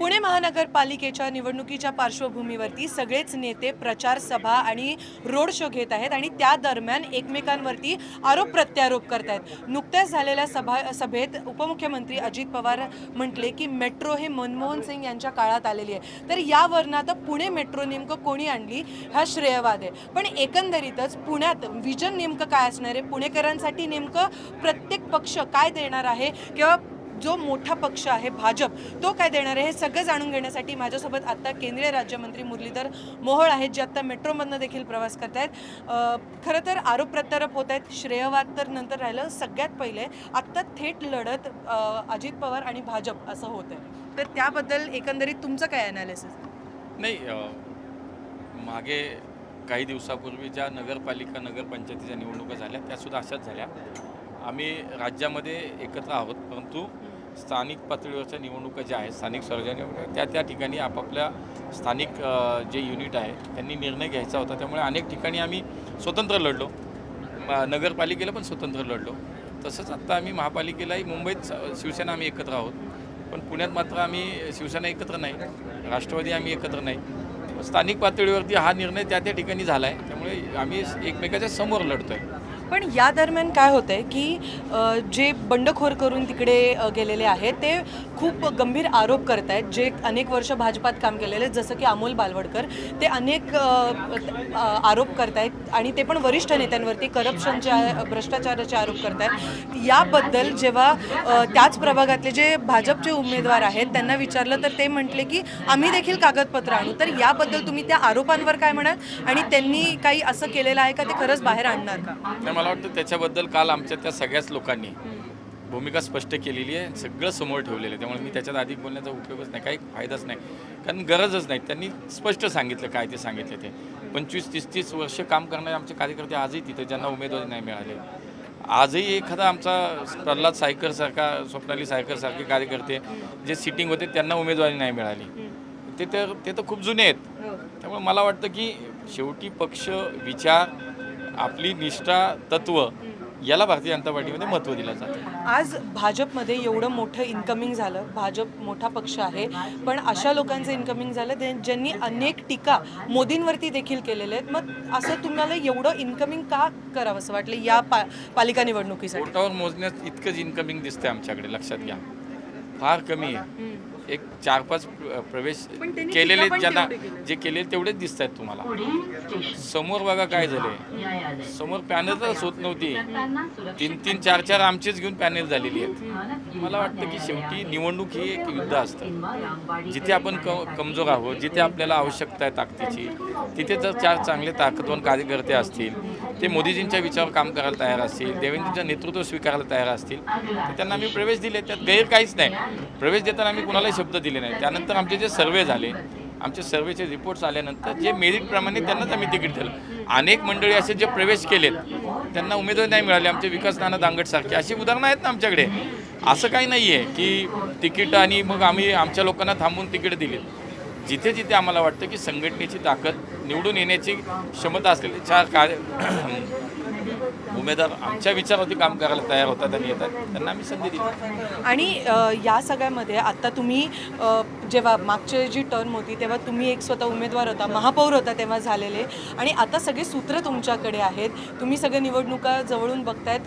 पुणे महानगरपालिकेच्या निवडणुकीच्या पार्श्वभूमीवरती सगळेच नेते प्रचार सभा आणि रोड शो घेत आहेत आणि त्या दरम्यान एकमेकांवरती आरोप प्रत्यारोप करत आहेत नुकत्याच झालेल्या सभा सभेत उपमुख्यमंत्री अजित पवार म्हटले की मेट्रो हे मनमोहन सिंग यांच्या काळात आलेली आहे. तर यावरनं आता पुणे मेट्रो नेमकं कोणी आणली हा श्रेयवाद आहे. पण एकंदरीतच पुण्यात विजन नेमकं काय असणार आहे? पुणेकरांसाठी नेमकं प्रत्येक पक्ष काय देणार आहे? किंवा जो मोठा पक्ष आहे भाजप तो काय देणार आहे हे सगळं जाणून घेण्यासाठी माझ्यासोबत आत्ता केंद्रीय राज्यमंत्री मुरलीधर मोहोळ आहेत जे आत्ता मेट्रोमधनं देखील प्रवास करत आहेत खरं तर आरोप प्रत्यारोप होत आहेत श्रेयवाद तर नंतर राहिलं. सगळ्यात पहिले आत्ता थेट लढत अजित पवार आणि भाजप असं होत आहे तर त्याबद्दल एकंदरीत तुमचं काय अनालिसिस नाही मागे काही दिवसापूर्वी ज्या नगरपालिका नगरपंचायतीच्या निवडणुका झाल्या त्यासुद्धा अशाच झाल्या. आम्ही राज्यामध्ये एकत्र आहोत परंतु स्थानिक पातळीवरच्या निवडणुका ज्या आहेत स्थानिक स्वराज्य निवडणुका त्या त्या ठिकाणी आपापल्या स्थानिक जे युनिट आहे त्यांनी निर्णय घ्यायचा होता. त्यामुळे अनेक ठिकाणी आम्ही स्वतंत्र लढलो. नगरपालिकेला पण स्वतंत्र लढलो. तसंच आत्ता आम्ही महापालिकेलाही मुंबईत शिवसेना आम्ही एकत्र आहोत. पण पुण्यात मात्र आम्ही शिवसेना एकत्र नाही. राष्ट्रवादी आम्ही एकत्र नाही. स्थानिक पातळीवरती हा निर्णय त्या त्या ठिकाणी झाला आहे त्यामुळे आम्ही एकमेकाच्या समोर लढतो आहे पण या दरम्यान काय होतंय की जे बंडखोर करून तिकडे गेलेले आहेत ते खूप गंभीर आरोप करत आहेत जे अनेक वर्ष भाजपात काम केलेले आहेत, जसं की अमोल बालवडकर ते अनेक आरोप करतायत आणि ते पण वरिष्ठ नेत्यांवरती करप्शनचे भ्रष्टाचाराचे आरोप करतायत. याबद्दल जेव्हा त्याच प्रभागातले जे भाजपचे उमेदवार आहेत त्यांना विचारलं तर ते म्हटले की आम्ही देखील कागदपत्र आणू. तर याबद्दल तुम्ही त्या आरोपांवर काय म्हणाल? आणि त्यांनी काही असं केलेलं आहे का? ते खरंच बाहेर आणणार का? मला वाटतं त्याच्याबद्दल काल आमच्या त्या सगळ्याच लोकांनी भूमिका स्पष्ट केलेली आहे सगळं समोर ठेवलेलं आहे. त्यामुळे मी त्याच्यात अधिक बोलण्याचा उपयोगच नाही काही फायदाच नाही. कारण गरजच नाही. त्यांनी स्पष्ट सांगितलं काय ते सांगितले ते. पंचवीस तीस तीस वर्ष काम करणारे आमचे कार्यकर्ते आजही तिथे ज्यांना उमेदवारी नाही मिळाले. आजही एखादा आमचा प्रल्हाद सायकरसारखा स्वप्नाली सायकरसारखे कार्यकर्ते जे सिटिंग होते त्यांना उमेदवारी नाही मिळाली. ते तर ते तर खूप जुने आहेत. त्यामुळे मला वाटतं की शेवटी पक्ष विचार आपली निष्ठा तत्व याला भारतीय जनता पार्टीमध्ये महत्त्व दिलं जातं. आज भाजपमध्ये एवढं मोठं इन्कमिंग झालं. भाजप मोठा पक्ष आहे. पण अशा लोकांचं इन्कमिंग झालं ज्यांनी अनेक टीका मोदींवरती देखील केलेल्या आहेत. मग असं तुम्हाला एवढं इन्कमिंग का करावं असं वाटलं या पा पालिका निवडणुकीसाठी? मोजण्यात इतकंच इन्कमिंग दिसते आमच्याकडे लक्षात घ्या. फार कमी आहे. एक चार पाच प्र- प्रवेश केलेले ज्यांना. जे केले तेवढेच दिसत आहेत तुम्हाला समोर बघा काय झाले समोर पॅनलच होत नव्हती. तीन तीन चार चार आमचेच घेऊन पॅनल झालेली आहेत. मला वाटतं की शेवटी निवडणूक ही एक युद्ध असतं. जिथे आपण क कमजोर आहोत जिथे आपल्याला आवश्यकता आहे ताकदीची तिथे जर चार चांगले ताकदवान कार्यकर्ते असतील ते मोदीजींच्या विचारावर काम करायला तयार असतील देवेंद्रजींचं नेतृत्व स्वीकारायला तयार असतील तर त्यांना आम्ही प्रवेश दिले त्यात गैर काहीच नाही. प्रवेश देताना आम्ही कुणालाही शब्द दिले नाही. त्यानंतर आमचे जे सर्वे झाले आमचे सर्वेचे रिपोर्ट्स आल्यानंतर जे मेरिटप्रमाणे त्यांनाच आम्ही तिकीट दिलं. अनेक मंडळी असे जे प्रवेश केलेत त्यांना उमेदवारी नाही मिळाली आमचे विकास नाना दांगटसारखे अशी उदाहरणं आहेत ना आमच्याकडे. असं काही नाही आहे की तिकीट आणि मग आम्ही आमच्या लोकांना थांबून तिकीट दिली जिथे जिथे आम्हाला वाटतं की संघटनेची ताकद निवडून येण्याची क्षमता असलेले चार कार्य उमेदवार आमच्या विचारावरती काम करायला तयार होतात आणि येतात त्यांना आम्ही संधी दिली आणि या सगळ्यामध्ये आता तुम्ही जेव्हा मागची जी टर्म होती तेव्हा तुम्ही एक स्वतः उमेदवार होता महापौर होता तेव्हा झालेले. आणि आता सगळे सूत्र तुमच्याकडे आहेत. तुम्ही सगळे निवडणुका जवळून बघतायत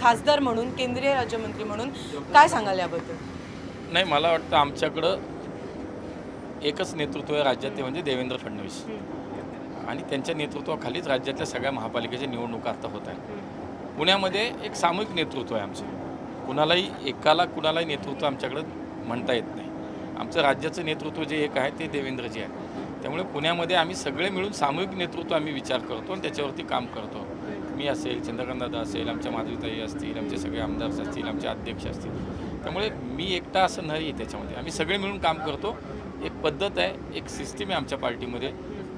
खासदार म्हणून केंद्रीय राज्यमंत्री म्हणून. काय सांगाल याबद्दल? नाही मला वाटतं आमच्याकडं एकच नेतृत्व आहे राज्यात ते म्हणजे देवेंद्र फडणवीस. आणि त्यांच्या नेतृत्वाखालीच राज्यातल्या सगळ्या महापालिकेच्या निवडणुका आता होत आहेत. पुण्यामध्ये एक सामूहिक नेतृत्व आहे आमचं. कुणालाही एकाला कुणालाही नेतृत्व आमच्याकडं म्हणता येत नाही. आमचं राज्याचं नेतृत्व जे एक आहे ते देवेंद्रजी आहे. त्यामुळे पुण्यामध्ये आम्ही सगळे मिळून सामूहिक नेतृत्व आम्ही विचार करतो आणि त्याच्यावरती काम करतो. मी असेल चंद्रकांतदादा असेल आमच्या माधवीताई असतील आमचे सगळे आमदार असतील आमचे अध्यक्ष असतील. त्यामुळे मी एकटा असं नाही आहे त्याच्यामध्ये. आम्ही सगळे मिळून काम करतो. एक पद्धत आहे एक सिस्टीम आहे आमच्या पार्टीमध्ये.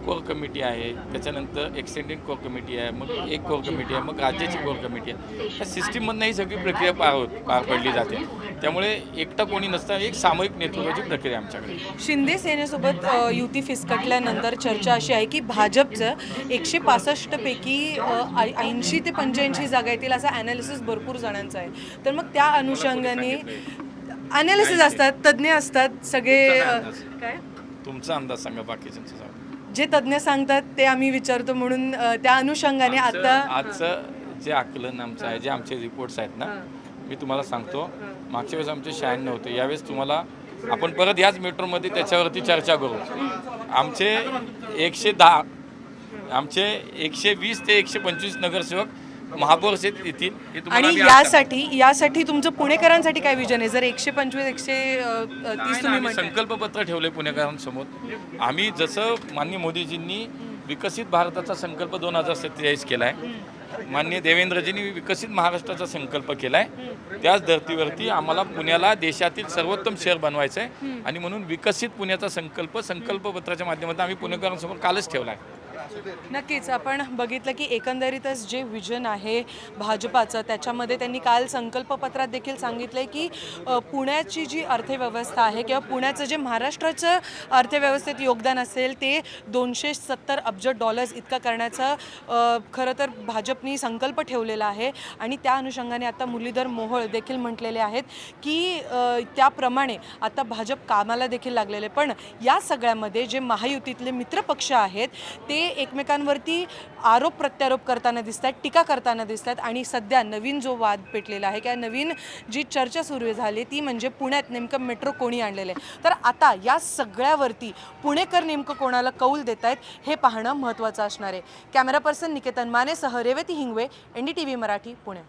कोर कमिटी आहे त्याच्यानंतर एक्सटेंडेड कोर कमिटी आहे मग एक कोर कमिटी आहे मग राज्याची कोर कमिटी आहे. या सिस्टीममधनं ही सगळी प्रक्रिया पार होत पार पडली जाते. त्यामुळे एकटा कोणी नसता एक सामूहिक नेतृत्वाची प्रक्रिया आमच्याकडे. शिंदे सेनेसोबत युती फिसकटल्यानंतर चर्चा अशी आहे की भाजपचं एकशे पासष्टपैकी ऐंशी ते पंच्याऐंशी जागा येतील असा ॲनालिसिस भरपूर जणांचा आहे. तर मग त्या अनुषंगाने अनालिसिस असतात तज्ज्ञ असतात सगळे तुमचा काय अंदाज? काय? तुमचा अंदाज सांगा बाकीच्यांचा सांगा. जे तज्ज्ञ सांगतात ते आम्ही विचारतो म्हणून अ, त्या अनुषंगाने आता आजचं जे आकलन आमचं आहे जे आमचे रिपोर्ट्स आहेत ना मी तुम्हाला सांगतो मागच्या वेळेस आमचे शहाण्णव होते यावेळेस तुम्हाला आपण परत याच मेट्रोमध्ये त्याच्यावरती चर्चा करू. आमचे एकशे दहा आमचे एकशे वीस ते एकशे पंचवीस नगरसेवक महापौरचे येतील हे तुम्हाला आणि यासाठी यासाठी तुमचं पुणेकरांसाठी काय विजन आहे? जर एकशे पंचवीस एकशे अ, तीस तुम्ही आम्ही म्हणताय. संकल्पपत्र ठेवले पुणेकरांसमोर. आम्ही जसं माननीय मोदीजींनी विकसित भारताचा संकल्प दोन हजार सत्तेचाळीस केलाय माननीय देवेंद्रजींनी विकसित महाराष्ट्राचा संकल्प केलाय त्याच धर्तीवरती आम्हाला पुण्याला देशातील सर्वोत्तम शहर बनवायचं आहे आणि म्हणून विकसित पुण्याचा संकल्प संकल्पपत्राच्या माध्यमातून आम्ही पुणेकरांसमोर कालच ठेवला आहे नक्कीच आपण बघितलं की एकंदरीतच जे विजन आहे भाजपाचं त्याच्यामध्ये त्यांनी काल संकल्पपत्रात देखील सांगितलं की पुण्याची जी अर्थव्यवस्था आहे किंवा पुण्याचं जे महाराष्ट्राचं अर्थव्यवस्थेत योगदान असेल ते दोनशे सत्तर अब्ज डॉलर्स इतकं करण्याचं खरं तर भाजपनी संकल्प ठेवलेला आहे. आणि त्या अनुषंगाने आता मुरलीधर मोहोळ देखील म्हटलेले आहेत की त्याप्रमाणे आता भाजप कामाला देखील लागलेले पण या सगळ्यामध्ये जे महायुतीतले मित्रपक्ष आहेत ते एकमेकांवरती आरोप प्रत्यारोप करताना दिसत आहेत टीका करताना दिसत आहेत आणि सध्या नवीन जो वाद पेटलेला आहे किंवा नवीन जी चर्चा सुरू झाली ती म्हणजे पुण्यात नेमकं मेट्रो कोणी आणलेलं आहे. तर आता या सगळ्यावरती पुणेकर नेमकं कोणाला कौल देत आहेत हे पाहणं महत्त्वाचं असणार आहे. Camera person Niketan मानेसह Revati Hingwe N D T V Marathi Pune.